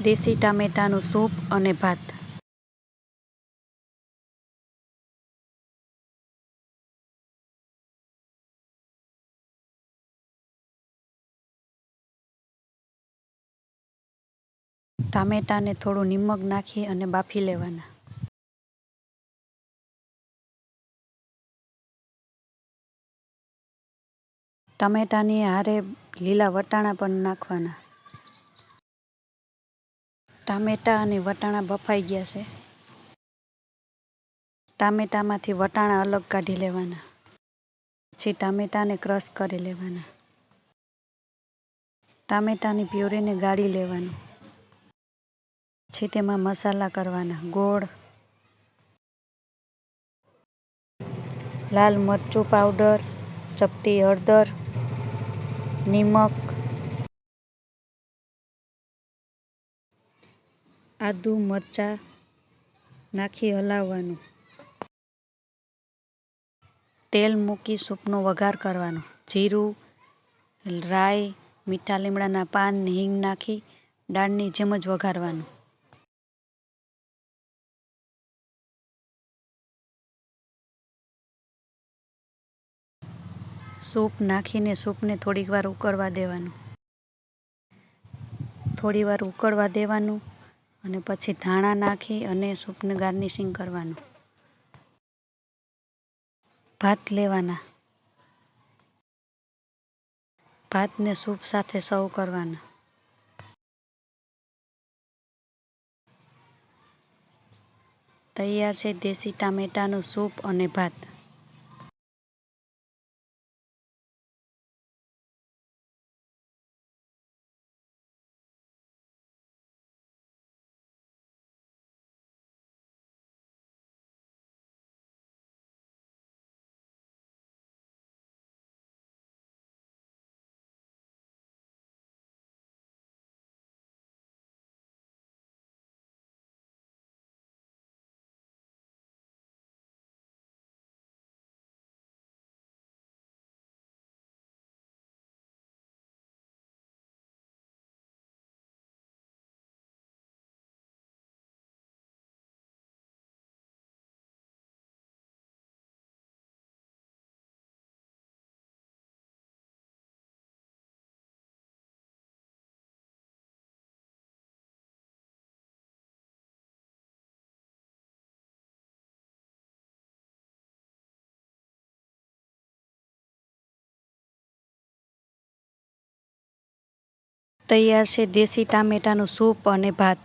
દેશી ટામેટાનું સૂપ અને ભાત. ટામેટાને થોડું નિમક નાખી અને બાફી લેવાના. ટામેટાની હારે લીલા વટાણા પણ નાખવાના. ટામેટા અને વટાણા બફાઈ ગયા છે. ટામેટામાંથી વટાણા અલગ કાઢી લેવાના. પછી ટામેટાને ક્રશ કરી લેવાના. ટામેટાની પ્યુરીને ગાળી લેવાનું. પછી તેમાં મસાલા કરવાના, ગોળ. લાલ મરચું પાવડર, ચપટી હળદર, નિમક. આદુ, મરચાં નાખી હલાવવાનું. તેલ મૂકી સૂપનો વઘાર કરવાનો. જીરું, રાઈ, મીઠા લીમડાના પાન, હિંગ નાખી દાળની જેમ જ વઘારવાનું. સૂપ નાખીને સૂપને થોડીક વાર ઉકળવા દેવાનું. થોડી વાર ઉકળવા દેવાનું. અને પછી ધાણા નાખી અને સૂપને ગાર્નિશિંગ કરવાનું. ભાત લેવાના. ભાતને સૂપ સાથે સર્વ કરવાના. તૈયાર છે દેશી ટામેટાનું સૂપ અને ભાત. તૈયાર છે દેશી ટામેટાનું સૂપ અને ભાત.